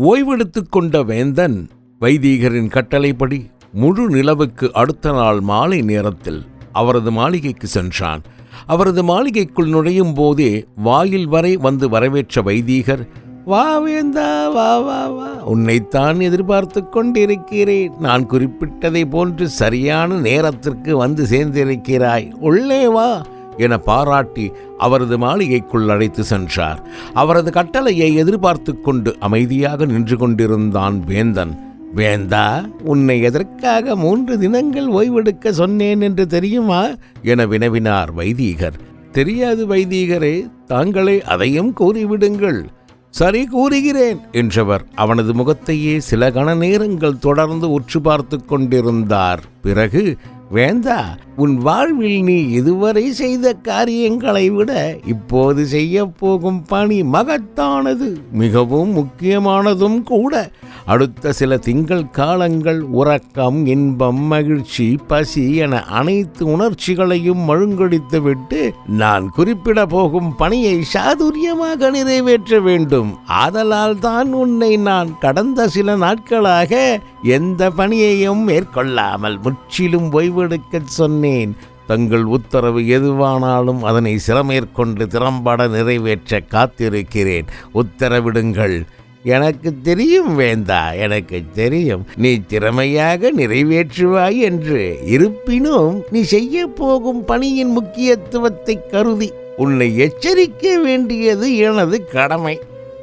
ஓய்வெடுத்துக் கொண்ட வேந்தன் வைதீகரின் கட்டளைப்படி முழு நிலவுக்கு அடுத்த நாள் மாலை நேரத்தில் அவரது மாளிகைக்கு சென்றான். அவரது மாளிகைக்குள் நுழையும் போதே வாயில் வரை வந்து வரவேற்ற வைதீகர் வா வேந்தா வா வா வா உன்னைத்தான் எதிர்பார்த்து கொண்டிருக்கிறேன். நான் குறிப்பிட்டதை போன்று சரியான நேரத்திற்கு வந்து சேர்ந்திருக்கிறாய். உள்ளே வா. என பாராட்டி அவரது மாளிகைக்குள் அழைத்து சென்றார். அவரது கட்டளையை எதிர்பார்த்து கொண்டு அமைதியாக நின்று கொண்டிருந்தான் வேந்தன். வேந்தா உன்னை எதற்காக மூன்று தினங்கள் ஓய்வெடுக்க சொன்னேன் என்று தெரியுமா? என வினவினார் வைதீகர். தெரியாது வைதீகரே தாங்களே அதையும் கூறிவிடுங்கள். சரி கூறுகிறேன் என்றவர் அவனது முகத்தையே சில கண நேரங்கள் தொடர்ந்து உற்று பார்த்து கொண்டிருந்தார். பிறகு வேந்தா உன் வாழ்வில் நீ இதுவரை செய்த காரியங்களை விட இப்போது செய்ய போகும் பணி மகத்தானது மிகவும் முக்கியமானதும் கூட. அடுத்த சில திங்கள் காலங்கள் உறக்கம் இன்பம் மகிழ்ச்சி பசி என அனைத்து உணர்ச்சிகளையும் மழுங்கடித்துவிட்டு நான் குறிப்பிட போகும் பணியை சாதுரியமாக நிறைவேற்ற வேண்டும். ஆதலால் தான் உன்னை நான் கடந்த சில நாட்களாக எந்த பணியையும் மேற்கொள்ளாமல் முற்றிலும் ஓய்வெடுக்கச் சொன்னேன். தங்கள் உத்தரவு எதுவானாலும் அதனை சிரமேற்கொண்டு திறம்பட நிறைவேற்ற காத்திருக்கிறேன். உத்தரவிடுங்கள். எனக்கு தெரியும் வேந்தா எனக்கு தெரியும். நீ திறமையாக நிறைவேற்றுவாய் என்று. இருப்பினும் நீ செய்ய போகும் பணியின் முக்கியத்துவத்தை கருதி உன்னை எச்சரிக்க வேண்டியது எனது கடமை.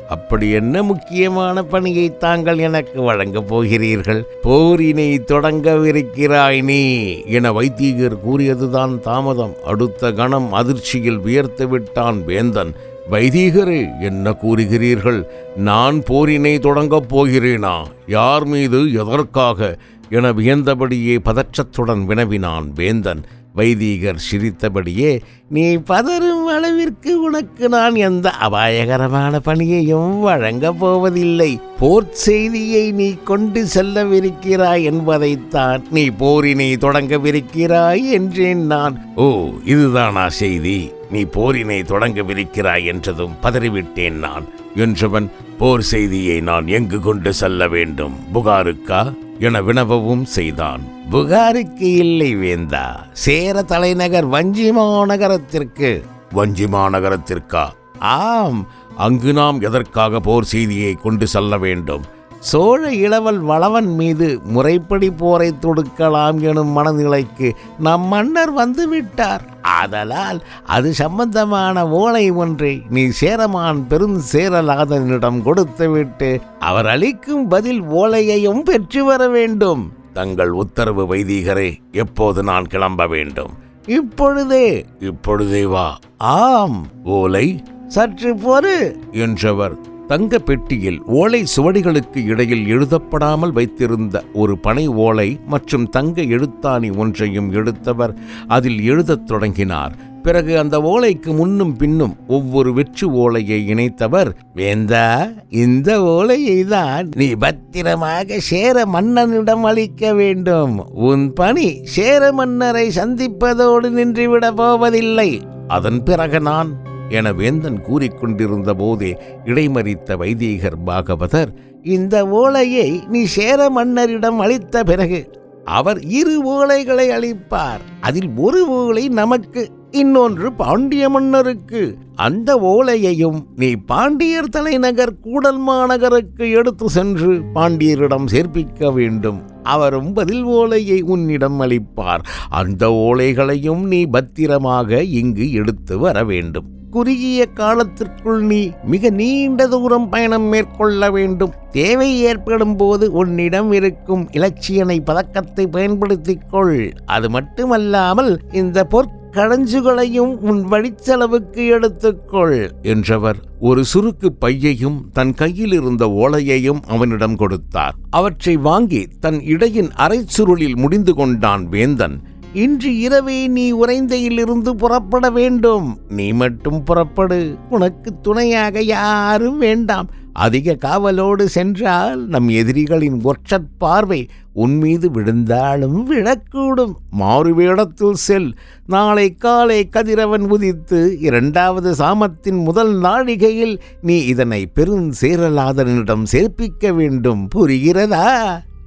அப்படி என்ன முக்கியமான பணியை தாங்கள் எனக்கு வழங்கப் போகிறீர்கள்? போரினை தொடங்கவிருக்கிறாய் நீ என வைத்தீகர் கூறியதுதான் தாமதம். அடுத்த கணம் அதிர்ச்சியில் வியர்த்து விட்டான் வேந்தன். வைதீகரே என்ன கூறுகிறீர்கள்? நான் போரினை தொடங்கப் போகிறேனா? யார் மீது எதற்காக? என வியந்தபடியே பதற்றத்துடன் வினவினான் வேந்தன். வைதீகர் சிரித்தபடியே நீ பதறும் அளவிற்கு உனக்கு நான் எந்த அபாயகரமான பணியையும் வழங்கப் போவதில்லை. போர் செய்தியை நீ கொண்டு செல்லவிருக்கிறாய் என்பதைத்தான் நீ போரினை தொடங்கவிருக்கிறாய் என்றேன் நான். ஓ இதுதானா செய்தி? நீ போரினை தொடங்கவிருக்கிறாய் என்றதும் பதறிவிட்டேன் நான். என்றவன் போர் செய்தியை நான் எங்கு கொண்டு செல்ல வேண்டும்? புகாருக்கா? என வினவவும் செய்தான். புகாருக்கு இல்லை வேந்தா. சேர தலைநகர் வஞ்சி மாநகரத்திற்கு வஞ்சி மாநகரத்திற்கா ஆம் அங்கு நாம் எதற்காக போர் செய்தியை கொண்டு செல்ல வேண்டும்? சோழ இளவல் வளவன் மீது முறைப்படி போரை தொடுக்கலாம் எனும் மனநிலைக்கு நம் மன்னர் வந்துவிட்டார். ஆதலால் அது சம்பந்தமான ஓலை ஒன்றை நீ சேரமான் பெருஞ்சேரலாதனிடம் கொடுத்துவிட்டு அவர் அளிக்கும் பதில் ஓலையையும் பெற்று வர வேண்டும். தங்கள் உத்தரவு வைதீகரே எப்போது நான் கிளம்ப வேண்டும்? இப்பொழுதே இப்பொழுதே வா. ஆம் ஓலை சற்று பொறு என்றவர் தங்க பெட்டியில் ஓலை சுவடிகளுக்கு இடையில் எழுதப்படாமல் வைத்திருந்த ஒரு பனை ஓலை மற்றும் தங்க எழுத்தாணி ஒன்றையும் எடுத்தவர் அதில் எழுதத் தொடங்கினார். பிறகு அந்த ஓலைக்கு முன்னும் பின்னும் ஒவ்வொரு வெற்று ஓலையை இணைத்தவர் வேந்தா இந்த ஓலையை தான் நீ பத்திரமாக சேர மன்னனிடம் அளிக்க வேண்டும். உன் பணி சேர மன்னரை சந்திப்பதோடு நின்றுவிட போவதில்லை. அதன் பிறகு நான் என வேந்தன் கூறிக்கொண்டிருந்த போதே இடைமறித்த வைதீகர் பாகவதர் இந்த ஓலையை நீ சேர மன்னரிடம் அளித்த பிறகு அவர் இரு ஓலைகளை அளிப்பார். அதில் ஒரு ஓலை நமக்கு இன்னொன்று பாண்டிய மன்னருக்கு. அந்த ஓலையையும் நீ பாண்டியர் தலைநகர் கூடல் மாநகருக்கு எடுத்து சென்று பாண்டியரிடம் சேர்ப்பிக்க வேண்டும். அவரும் பதில் ஓலையை உன்னிடம் அளிப்பார். அந்த ஓலைகளையும் நீ பத்திரமாக இங்கு எடுத்து வர வேண்டும். குறுகிய காலத்திற்குள் நீ மிக நீண்ட தூரம் பயணம் மேற்கொள்ள வேண்டும். தேவை ஏற்படும் போது உன்னிடம் இருக்கும் இலட்சியனை பதக்கத்தை பயன்படுத்திக் கொள். அது மட்டுமல்லாமல் இந்த களஞ்சுகளையும் உன் வழிச்செலவுக்கு எடுத்துக்கொள் என்றவர் ஒரு சுருக்கு பையையும் தன் கையில் இருந்த ஓலையையும் அவனிடம் கொடுத்தார். அவற்றை வாங்கி தன் இடையின் அரை சுருளில் முடிந்து கொண்டான் வேந்தன். இன்று இரவே நீ உறைந்தையிலிருந்து புறப்பட வேண்டும். நீ மட்டும் புறப்படு. உனக்கு துணையாக யாரும் வேண்டாம். அதிக காவலோடு சென்றால் நம் எதிரிகளின் ஒற்றற் பார்வை உன் மீது விழுந்தாலும் விழக்கூடும். மாறுவேடத்தில் செல். நாளை காலை கதிரவன் உதித்து இரண்டாவது சாமத்தின் முதல் நாழிகையில் நீ இதனை பெருஞ்சேரலாதனிடம் சேர்ப்பிக்க வேண்டும். புரிகிறதா?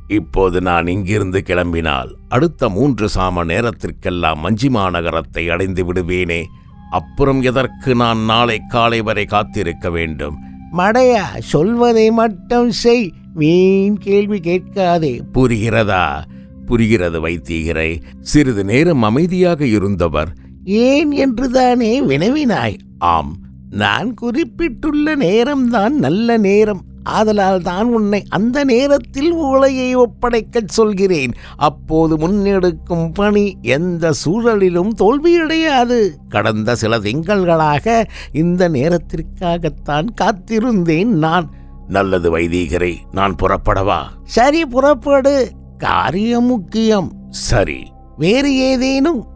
இப்போது நான் இங்கிருந்து கிளம்பினால் அடுத்த மூன்று சாம நேரத்திற்கெல்லாம் மஞ்சி மாநகரத்தை அடைந்து விடுவேனே. அப்புறம் எதற்கு நான் நாளை காலை வரை காத்திருக்க வேண்டும்? மடையா சொல்வதை மட்டும் செய். வீண் கேள்வி கேட்காதே. புரிகிறதா? புரிகிறது வைத்தீகரை. சிறிது நேரம் அமைதியாக இருந்தவர் ஏன் என்றுதானே வினவினாய். ஆம். நான் குறிப்பிட்டுள்ள நேரம்தான் நல்ல நேரம். ஆதலால் தான் உன்னை அந்த நேரத்தில் ஓலையை ஒப்படைக்கச் சொல்கிறேன். அப்போது முன்னெடுக்கும் பணி எந்த சூழலிலும் தோல்வியடையாது. கடந்த சில திங்கள்களாக இந்த நேரத்திற்காகத்தான் காத்திருந்தேன் நான். நல்லது வைதீகரை நான் புறப்படவா? சரி புறப்படு. காரியம் முக்கியம் சரி. வேறு ஏதேனும்.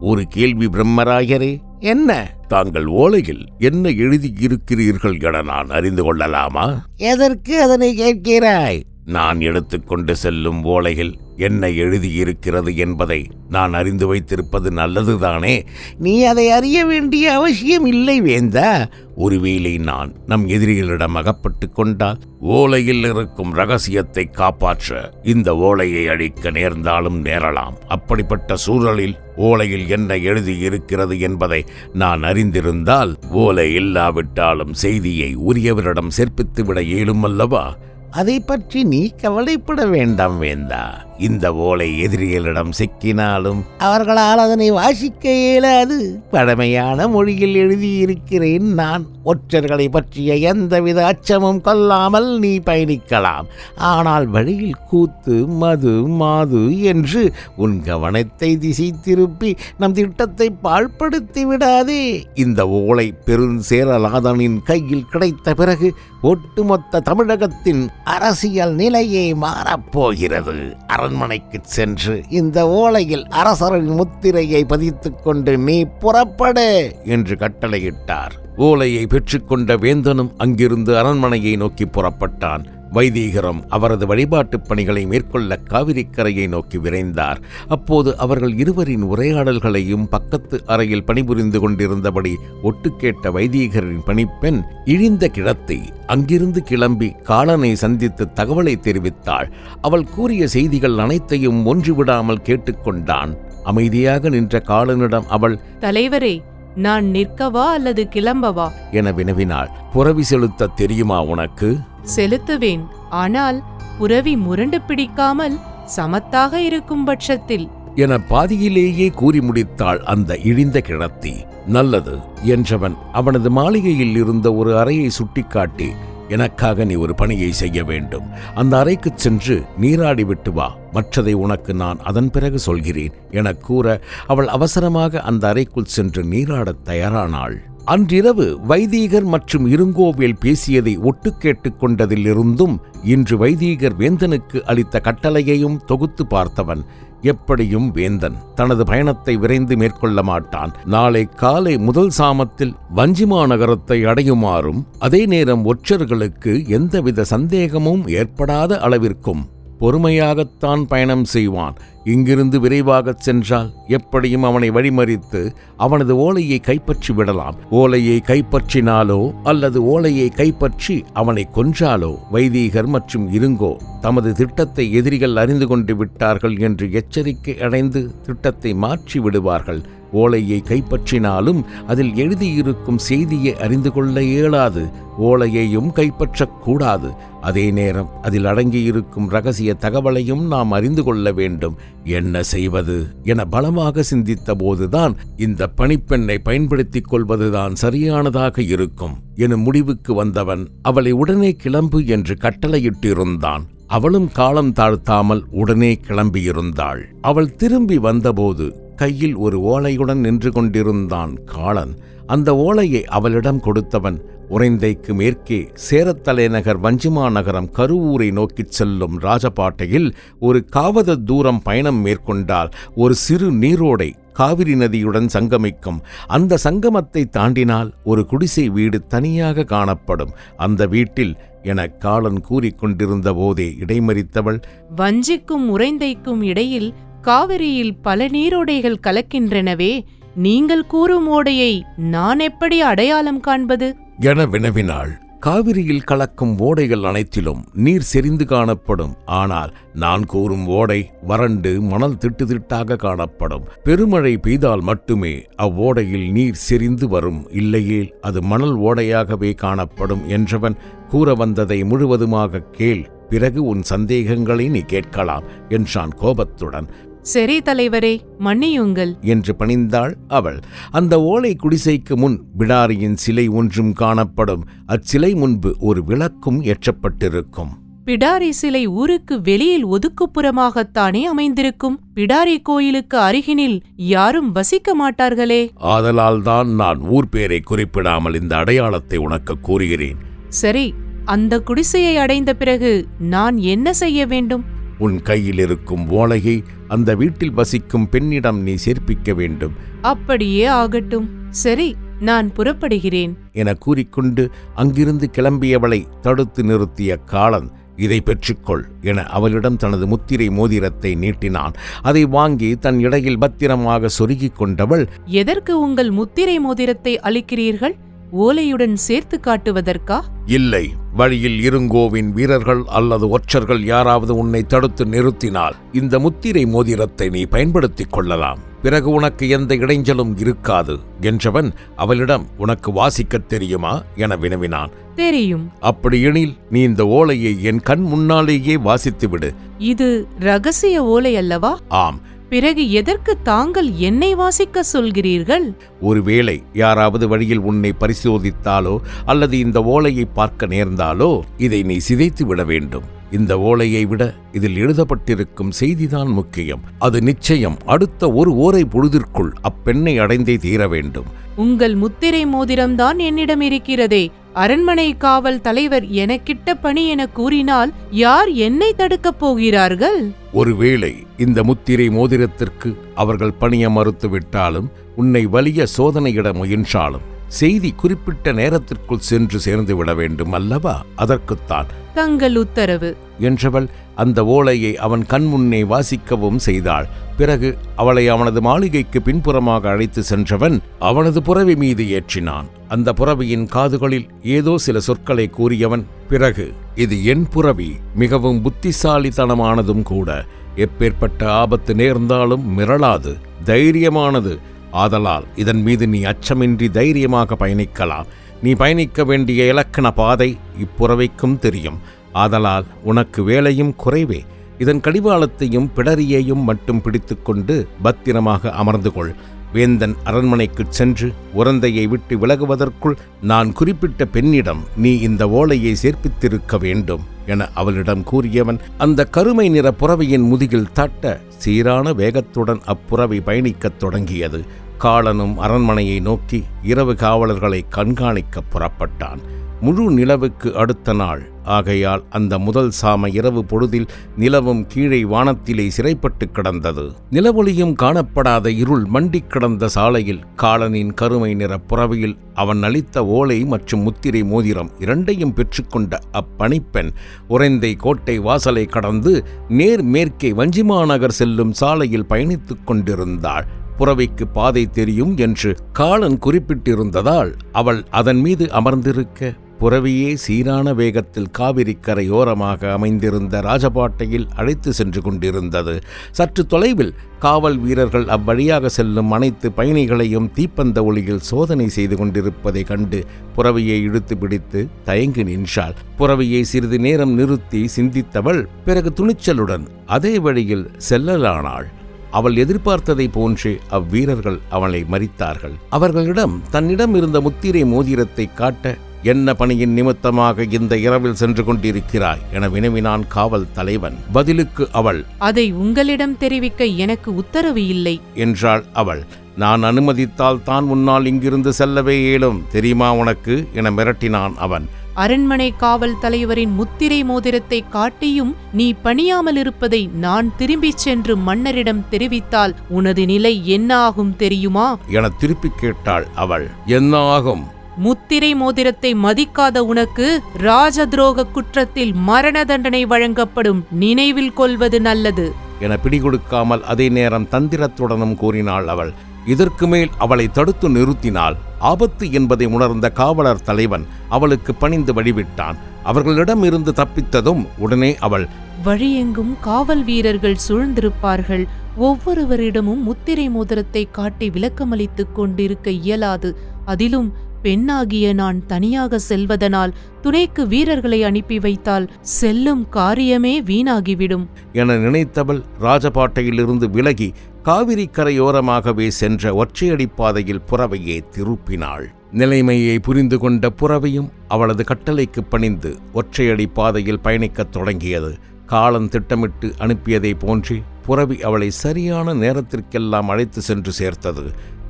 ஒரு கேள்வி பிரம்மராயரே. என்ன? தாங்கள் ஓலையில் என்ன எழுதியிருக்கிறீர்கள் என நான் அறிந்து கொள்ளலாமா? எதற்கு அதனை கேட்கிறாய்? நான் எடுத்துக்கொண்டு செல்லும் ஓலையில் என்ன எழுதியிருக்கிறது என்பதை நான் அறிந்து வைத்திருப்பது நல்லதுதானே? நீ அதை அறிய வேண்டிய அவசியம் இல்லை வேந்தா. ஒருவேளை நான் நம் எதிரிகளிடம் அகப்பட்டு கொண்டால் ஓலையில் இருக்கும் ரகசியத்தை காப்பாற்ற இந்த ஓலையை அழிக்க நேர்ந்தாலும் நேரலாம். அப்படிப்பட்ட சூழலில் ஓலையில் என்ன எழுதியிருக்கிறது என்பதை நான் அறிந்திருந்தால் ஓலை இல்லாவிட்டாலும் செய்தியை உரியவரிடம் சேர்ப்பித்துவிட இயலும் அல்லவா? அதை பற்றி நீ கவலைப்பட வேண்டாம் வேந்தா. இந்த ஓலை எதிரிகளிடம் சிக்கினாலும் அவர்களால் அதனை வாசிக்க இயலாது. பழமையான மொழியில் எழுதியிருக்கிறேன் நான். ஒற்றர்களை பற்றிய எந்தவித அச்சமும் கொள்ளாமல் நீ பயணிக்கலாம். ஆனால் வழியில் கூத்து மது மாது என்று உன் கவனத்தை திசை திருப்பி நம் திட்டத்தை பாழ்படுத்தி விடாதே. இந்த ஓலை பெருஞ்சேரலாதனின் கையில் கிடைத்த பிறகு ஒட்டுமொத்த தமிழகத்தின் அரசியல் நிலையே மாறப்போகிறது அரண்மனைக்கு சென்று இந்த ஓலையில் அரசரின் முத்திரையை பதித்துக் கொண்டு நீ புறப்படு! என்று கட்டளையிட்டார். ஓலையை பெற்றுக்கொண்ட வேந்தனும் அங்கிருந்து அரண்மனையை நோக்கி புறப்பட்டான். வைதீகரம் அவரது வழிபாட்டுப் பணிகளை மேற்கொள்ள காவிரிக்கரையை நோக்கி விரைந்தார். அப்போது அவர்கள் இருவரின் உரையாடல்களையும் பக்கத்து அறையில் பணிபுரிந்து கொண்டிருந்தபடி ஒட்டு கேட்ட வைதீகரின் பணிப்பெண் இழிந்த கிழத்தை அங்கிருந்து கிளம்பி காலனை சந்தித்து தகவலை தெரிவித்தாள். அவள் கூறிய செய்திகள் அனைத்தையும் ஒன்றுவிடாமல் கேட்டுக்கொண்டான் அமைதியாக நின்ற காலனிடம் அவள் தலைவரே நான் நிற்கவா அல்லது கிளம்பவா? என வினவினாள். புறவி செலுத்த தெரியுமா உனக்கு? செலுத்துவேன். ஆனால் புறவி முரண்டு பிடிக்காமல் சமத்தாக இருக்கும் பட்சத்தில். என பாதியிலேயே கூறி முடித்தாள் அந்த இழிந்த கிழத்தி. நல்லது என்றவன் அவனது மாளிகையில் இருந்த ஒரு அறையை சுட்டிக்காட்டி எனக்காக நீ ஒரு பணியை செய்ய வேண்டும். அந்த அறைக்குச் சென்று நீராடி விட்டு வா. மற்றதை உனக்கு நான் அதன் பிறகு சொல்கிறேன் எனக் கூற அவள் அவசரமாக அந்த அறைக்குள் சென்று நீராடத் தயாரானாள். அன்றிரவு வைதீகர் மற்றும் இருங்கோவேல் பேசியதை ஒட்டு கேட்டுக் கொண்டதிலிருந்தும் இன்று வைதீகர் வேந்தனுக்கு அளித்த கட்டளையையும் தொகுத்து பார்த்தவன் எப்படியும் வேந்தன். தனது பயணத்தை விரைந்து மேற்கொள்ள மாட்டான். நாளை காலை முதல் சாமத்தில் வஞ்சிமா நகரத்தை அடையுமாறும் அதே நேரம் ஒற்றர்களுக்கு எந்தவித சந்தேகமும் ஏற்படாத அளவிற்கும் பொறுமையாகத்தான் பயணம் செய்வான். இங்கிருந்து விரைவாகச் சென்றால் எப்படியும் அவனை வழிமறித்து அவனது ஓலையை கைப்பற்றி விடலாம். ஓலையை கைப்பற்றினாலோ அல்லது ஓலையை கைப்பற்றி அவனை கொன்றாலோ வைதீகர் மற்றும் இருங்கோ தமது திட்டத்தை எதிரிகள் அறிந்து கொண்டு விட்டார்கள் என்று எச்சரிக்கை அடைந்து திட்டத்தை மாற்றி விடுவார்கள். ஓலையை கைப்பற்றினாலும் அதில் எழுதியிருக்கும் செய்தியை அறிந்து கொள்ள இயலாது. ஓலையையும் கைப்பற்றக்கூடாது. அதே நேரம் அதில் அடங்கியிருக்கும் ரகசிய தகவலையும் நாம் அறிந்து கொள்ள வேண்டும். என்ன செய்வது? என பலமாக சிந்தித்த போதுதான் இந்த பணிப்பெண்ணை பயன்படுத்திக் கொள்வதுதான் சரியானதாக இருக்கும். எனும் முடிவுக்கு வந்தவன் அவளை உடனே கிளம்பு என்று கட்டளையிட்டிருந்தான். அவளும் காலம் தாழ்த்தாமல் உடனே கிளம்பியிருந்தாள். அவள் திரும்பி வந்தபோது கையில் ஒரு ஓலையுடன் நின்று கொண்டிருந்தான் காளன் அந்த ஓலையை அவளிடம் கொடுத்தவன் உறைந்தைக்கு மேற்கே சேரத்தலைநகர் வஞ்சிமா நகரம் கருவூரை நோக்கிச் செல்லும் ராஜபாட்டையில் ஒரு காவத தூரம் பயணம் மேற்கொண்டால் ஒரு சிறு நீரோடை காவிரி நதியுடன் சங்கமிக்கும். அந்த சங்கமத்தை தாண்டினால் ஒரு குடிசை வீடு தனியாக காணப்படும். அந்த வீட்டில் என காலன் கூறிக்கொண்டிருந்த போதே இடைமறித்தவள் வஞ்சிக்கும் உறைந்தைக்கும் இடையில் காவிரியில் பல நீரோடைகள் கலக்கின்றனவே நீங்கள் கூறும் ஓடையை நான் எப்படி அடையாளம் காண்பது? என வினவினாள். காவிரியில் கலக்கும் ஓடைகள் அனைத்திலும் நீர் செறிந்து காணப்படும். ஆனால் நான் கூறும் ஓடை வறண்டு மணல் திட்டு திட்டாக காணப்படும். பெருமழை பெய்தால் மட்டுமே அவ்வோடையில் நீர் செறிந்து வரும். இல்லையேல் அது மணல் ஓடையாகவே காணப்படும் என்றவன் கூற வந்ததை முழுவதுமாக கேள். பிறகு உன் சந்தேகங்களை நீ கேட்கலாம் என்றான் கோபத்துடன். சரி தலைவரே மன்னியுங்கள். என்று பணிந்தாள் அவள். அந்த ஓலை குடிசைக்கு முன் பிடாரியின் சிலை ஒன்றும் காணப்படும். அச்சிலை முன்பு ஒரு விளக்கும் ஏற்றப்பட்டிருக்கும். பிடாரி சிலை ஊருக்கு வெளியில் ஒதுக்குப்புறமாகத்தானே அமைந்திருக்கும். பிடாரி கோயிலுக்கு அருகினில் யாரும் வசிக்க மாட்டார்களே. ஆதலால் தான் நான் ஊர் பேரை குறிப்பிடாமல் இந்த அடையாளத்தை உனக்கு கூறுகிறேன். சரி அந்த குடிசையை அடைந்த பிறகு நான் என்ன செய்ய வேண்டும்? உன் கையில் இருக்கும் ஓலையை அந்த வீட்டில் வசிக்கும் பெண்ணிடம் நீ சேர்ப்பிக்க வேண்டும். அப்படியே ஆகட்டும். சரி நான் புறப்படுகிறேன். என கூறிக்கொண்டு அங்கிருந்து கிளம்பியவளை தடுத்து நிறுத்திய காலன் இதை பெற்றுக்கொள் என அவளிடம் தனது முத்திரை மோதிரத்தை நீட்டினான். அதை வாங்கி தன் இடையில் பத்திரமாக சொருகிக் கொண்டவள் எதற்கு உங்கள் முத்திரை மோதிரத்தை அளிக்கிறீர்கள்? ஓலையுடன் சேர்த்து காட்டுவதற்கா? இல்லை வழியில் இருங்கோவின் வீரர்கள் அல்லது ஒற்றர்கள் யாராவது உன்னை தடுத்து நிறுத்தினால் இந்த முத்திரை மோதிரத்தை நீ பயன்படுத்திக் கொள்ளலாம். பிறகு உனக்கு எந்த இடைஞ்சலும் இருக்காது என்றவன் அவளிடம் உனக்கு வாசிக்கத் தெரியுமா என வினவினான். தெரியும். அப்படியெனில் நீ இந்த ஓலையை என் கண் முன்னாலேயே வாசித்து விடு இது ரகசிய ஓலை அல்லவா? ஆம் பிறகு எதற்கு தாங்கள் என்னை வாசிக்க சொல்கிறீர்கள்? ஒருவேளை யாராவது வழியில் உன்னை பரிசோதித்தாலோ அல்லது இந்த ஓலையை பார்க்க நேர்ந்தாலோ இதை நீ சிதைத்து விட வேண்டும். இந்த ஓலையை விட இதில் எழுதப்பட்டிருக்கும் செய்திதான் முக்கியம். அது நிச்சயம் அடுத்த ஒரு ஓரை பொழுதிற்குள் அப்பெண்ணை அடைந்தே தீர வேண்டும். உங்கள் முத்திரை மோதிரம்தான் என்னிடம் இருக்கிறதே. அரண்மனை காவல் தலைவர் எனக்கிட்ட பணி என கூறினால் யார் என்னை தடுக்கப் போகிறார்கள்? ஒருவேளை இந்த முத்திரை மோதிரத்திற்கு அவர்கள் பணிய மறுத்து விட்டாலும் உன்னை வலிய சோதனையிட முயன்றாலும் செய்தி குறிப்பிட்ட நேரத்திற்குள் சென்று சேர்ந்து விட வேண்டும் அல்லவா? அதற்குத்தான். தங்கள் உத்தரவு. என்றவள் அந்த ஓலையை அவன் கண்முன்னே வாசிக்கவும் செய்தாள். பிறகு அவளை அவனது மாளிகைக்கு பின்புறமாக அழைத்து சென்றவன் அவனது புறவி மீது ஏற்றினான். அந்த புறவியின் காதுகளில் ஏதோ சில சொற்களை கூறியவன் பிறகு இது என் புறவி மிகவும் புத்திசாலித்தனமானதும் கூட. எப்பேற்பட்ட ஆபத்து நேர்ந்தாலும் மிரளாது தைரியமானது. ஆதலால் இதன் மீது நீ அச்சமின்றி தைரியமாக பயணிக்கலாம். நீ பயணிக்க வேண்டிய இலக்கண பாதை இப்புறவைக்கும் தெரியும். ஆதலால் உனக்கு வேலையும் குறைவே. இதன் கடிவாளத்தையும் பிடரியையும் மட்டும் பிடித்துக்கொண்டு பத்திரமாக அமர்ந்து கொள் வேந்தன் அரண்மனைக்குச் சென்று உரந்தையை விட்டு விலகுவதற்குள் நான் குறிப்பிட்ட பெண்ணிடம் நீ இந்த ஓலையை சேர்ப்பித்திருக்க வேண்டும் என அவளிடம் கூறியவன் அந்த கருமை நிற புறவையின் முதுகில் தட்ட சீரான வேகத்துடன் அப்புறவை பயணிக்கத் தொடங்கியது. காலனும் அரண்மனையை நோக்கி இரவு காவலர்களை கண்காணிக்க புறப்பட்டான். முழு நிலவுக்கு அடுத்த நாள். ஆகையால் அந்த முதல் சாம இரவு பொழுதில் நிலவும் கீழே வானத்திலே சிறைப்பட்டு கிடந்தது. நிலவொளியும் காணப்படாத இருள் மண்டி கிடந்த சாலையில் காலனின் கருமை நிற புறவையில் அவன் அளித்த ஓலை மற்றும் முத்திரை மோதிரம் இரண்டையும் பெற்றுக்கொண்ட அப்பணிப்பெண் உறைந்தை கோட்டை வாசலை கடந்து நேர் மேற்கே வஞ்சிமாநகர் செல்லும் சாலையில் பயணித்துக் கொண்டிருந்தாள். புறவைக்கு பாதை தெரியும் என்று காலன் குறிப்பிட்டிருந்ததால் அவள் அதன் மீது அமர்ந்திருக்க புறவியே சீரான வேகத்தில் காவிரி கரையோரமாக அமைந்திருந்த ராஜபாட்டையில் அழைத்து சென்று கொண்டிருந்தது. சற்று தொலைவில் காவல் வீரர்கள் அவ்வழியாக செல்லும் அனைத்து பயணிகளையும் தீப்பந்த ஒளியில் சோதனை செய்து கொண்டிருப்பதை கண்டு புறவியை இழுத்து பிடித்து தயங்கி நின்றாள். புறவியை சிறிது நேரம் நிறுத்தி சிந்தித்தவள் பிறகு துணிச்சலுடன் அதே வழியில் செல்லலானாள். அவள் எதிர்பார்த்ததை போன்றே அவ்வீரர்கள் அவளை மறித்தார்கள். அவர்களிடம் தன்னிடம் இருந்த முத்திரை மோதிரத்தை காட்ட என்ன பணியின் நிமித்தமாக இந்த இரவில் சென்று கொண்டிருக்கிறாய்? என வினவினான் காவல் தலைவன். பதிலுக்கு அவள் அதை உங்களிடம் தெரிவிக்க எனக்கு உத்தரவு இல்லை. என்றாள் அவள். நான் அனுமதித்தால் தான் உன்னால் இங்கிருந்து செல்லவே இயலும் தெரியுமா உனக்கு? என மிரட்டினான் அவன். அரண்மனை காவல் தலைவரின் முத்திரை மோதிரத்தை காட்டியும் நீ பணியாமல் இருப்பதை நான் திரும்பிச் சென்று மன்னரிடம் தெரிவித்தால் உனது நிலை என்ன ஆகும் தெரியுமா? என திருப்பிக் கேட்டாள் அவள். என்ன ஆகும் முத்திரை மோதிரத்தை மதிக்காத உனக்கு ராஜ துரோக குற்றத்தில் மரண தண்டனை வழங்கப்படும் நினைவில் கொள்வது நல்லது. என பிடிகொடுக்காமல் அதே நேரம் தந்திரத்துடனும் கூறினாள் அவள். இதற்கு மேல் அவளை தடுத்து நிறுத்தினால் ஆபத்து என்பதை உணர்ந்த காவலர் தலைவன் அவளுக்கு பணிந்து வழிவிட்டான். அவர்களிடம் இருந்து தப்பித்ததும் உடனே அவள் வழியெங்கும் காவல் வீரர்கள் சூழ்ந்திருப்பார்கள். ஒவ்வொருவரிடமும் முத்திரை மோதிரத்தை காட்டி விளக்கமளித்துக் கொண்டிருக்க இயலாது. அதிலும் பெண்ணாகிய நான் தனியாக செல்வதனால் துணைக்கு வீரர்களை அனுப்பி வைத்தால் செல்லும் காரியமே வீணாகிவிடும். என நினைத்தவள் ராஜபாட்டையிலிருந்து விலகி காவிரி கரையோரமாகவே சென்ற ஒற்றையடி பாதையில் புறவையே திருப்பினாள். நிலைமையை புரிந்து கொண்ட புறவையும் அவளது கட்டளைக்கு பணிந்து ஒற்றையடி பாதையில் பயணிக்கத் தொடங்கியது. காலம் திட்டமிட்டு அனுப்பியதை போன்றே புறவி அவளை சரியான நேரத்திற்கெல்லாம் அழைத்து சென்று சேர்த்தது.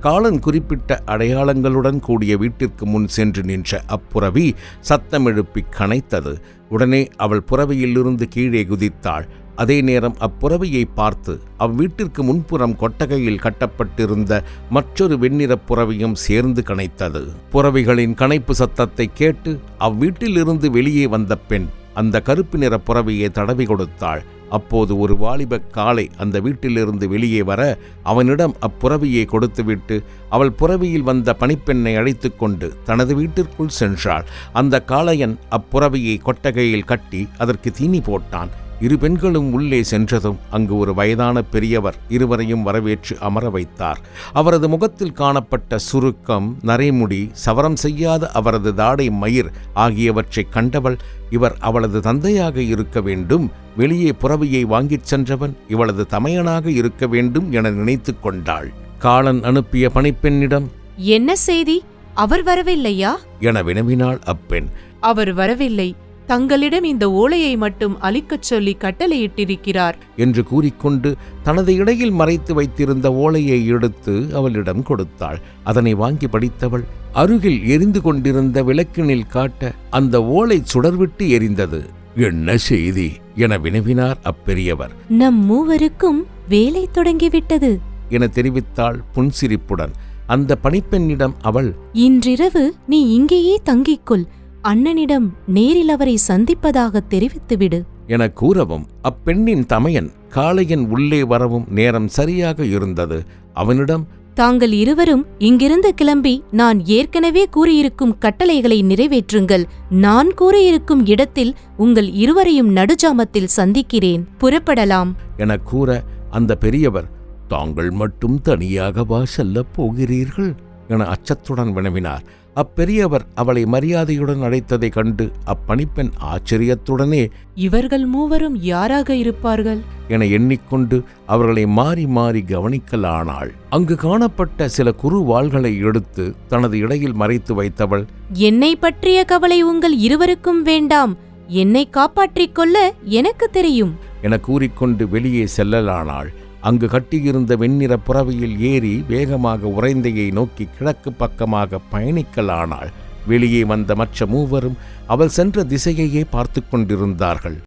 காலன் குறிப்பிட்ட அடையாளங்களுடன் கூடிய வீட்டிற்கு முன் சென்று நின்ற அப்புறவி சத்தமெழுப்பி கனைத்தது. உடனே அவள் புறவையிலிருந்து கீழே குதித்தாள். அதே நேரம் அப்புறவியை பார்த்து அவ்வீட்டிற்கு முன்புறம் கொட்டகையில் கட்டப்பட்டிருந்த மற்றொரு வெண்ணிறப் புறவையும் சேர்ந்து கனைத்தது. புறவிகளின் கனைப்பு சத்தத்தை கேட்டு அவ்வீட்டிலிருந்து வெளியே வந்த பெண் அந்த கருப்பு நிற புறவையை தடவி கொடுத்தாள். அப்போது ஒரு வாலிபக் காளை அந்த வீட்டிலிருந்து வெளியே வர அவனிடம் அப்புறவியை கொடுத்துவிட்டு அவள் புறவியில் வந்த பணிப்பெண்ணை அழைத்துக் கொண்டு தனது வீட்டிற்குள் சென்றாள். அந்த காளையன் அப்புறவியை கொட்டகையில் கட்டி அதற்கு தீனி போட்டான். இரு பெண்களும் உள்ளே சென்றதும் அங்கு ஒரு வயதான பெரியவர் இருவரையும் வரவேற்று அமர வைத்தார். அவரது முகத்தில் காணப்பட்ட சுருக்கம் நரைமுடி சவரம் செய்யாத அவரது தாடை மயிர் ஆகியவற்றைக் கண்டவள் இவர் அவளது தந்தையாக இருக்க வேண்டும் வெளியே புறவியை வாங்கிச் சென்றவன் இவளது தமையனாக இருக்க வேண்டும் என நினைத்து கொண்டாள். காலன் அனுப்பிய பணிப்பெண்ணிடம் என்ன செய்தி? அவர் வரவில்லையா? என வினவினாள் அப்பெண். அவர் வரவில்லை. தங்களிடம் இந்த ஓலையை மட்டும் அளிக்கச் சொல்லி கட்டளையிட்டிருக்கிறார். என்று கூறிக்கொண்டு தனது இடையில் மறைத்து வைத்திருந்த ஓலையை எடுத்து அவளிடம் கொடுத்தாள். அதனை வாங்கி படித்தவள் அருகில் எரிந்து கொண்டிருந்த விளக்கினில் காட்ட அந்த ஓலை சுடர்விட்டு எரிந்தது. என்ன செய்தி? என வினவினார் அப்பெரியவர். நம் மூவருக்கும் வேலை தொடங்கிவிட்டது. என தெரிவித்தாள் புன்சிரிப்புடன். அந்த பணிப்பெண்ணிடம் அவள் இன்றிரவு நீ இங்கேயே தங்கிக்கொள். அண்ணனிடம் நேரில் அவரை சந்திப்பதாக தெரிவித்துவிடு. என கூறவும் அப்பெண்ணின் தமையன் காளையன் உள்ளே வரவும் நேரம் சரியாக இருந்தது. அவனிடம் தாங்கள் இருவரும் இங்கிருந்து கிளம்பி நான் ஏற்கனவே கூறியிருக்கும் கட்டளைகளை நிறைவேற்றுங்கள். நான் கூறியிருக்கும் இடத்தில் உங்கள் இருவரையும் நடுஜாமத்தில் சந்திக்கிறேன். புறப்படலாம். என கூற அந்த பெரியவர் தாங்கள் மட்டும் தனியாகவா செல்லப் போகிறீர்கள்? என அச்சத்துடன் வினவினார். அப்பெரியவர் அவளை மரியாதையுடன் அழைத்ததைக் கண்டு அப்பணிப்பெண் ஆச்சரியத்துடனே இவர்கள் மூவரும் யாராக இருப்பார்கள்? என எண்ணிக்கொண்டு அவர்களை மாறி மாறி கவனிக்கலானாள். அங்கு காணப்பட்ட சில குறு வாள்களை எடுத்து தனது இடையில் மறைத்து வைத்தவள் என்னை பற்றிய கவலை உங்கள் இருவருக்கும் வேண்டாம். என்னை காப்பாற்றிக் கொள்ள எனக்கு தெரியும். என கூறிக்கொண்டு வெளியே செல்லலானாள். அங்கு கட்டியிருந்த வெண்ணிற புறவையில் ஏறி வேகமாக உறைந்தையை நோக்கி கிழக்கு பக்கமாக பயணிக்கலானாள். வெளியே வந்த மற்ற மூவரும் அவள் சென்ற திசையையே பார்த்து கொண்டிருந்தார்கள்.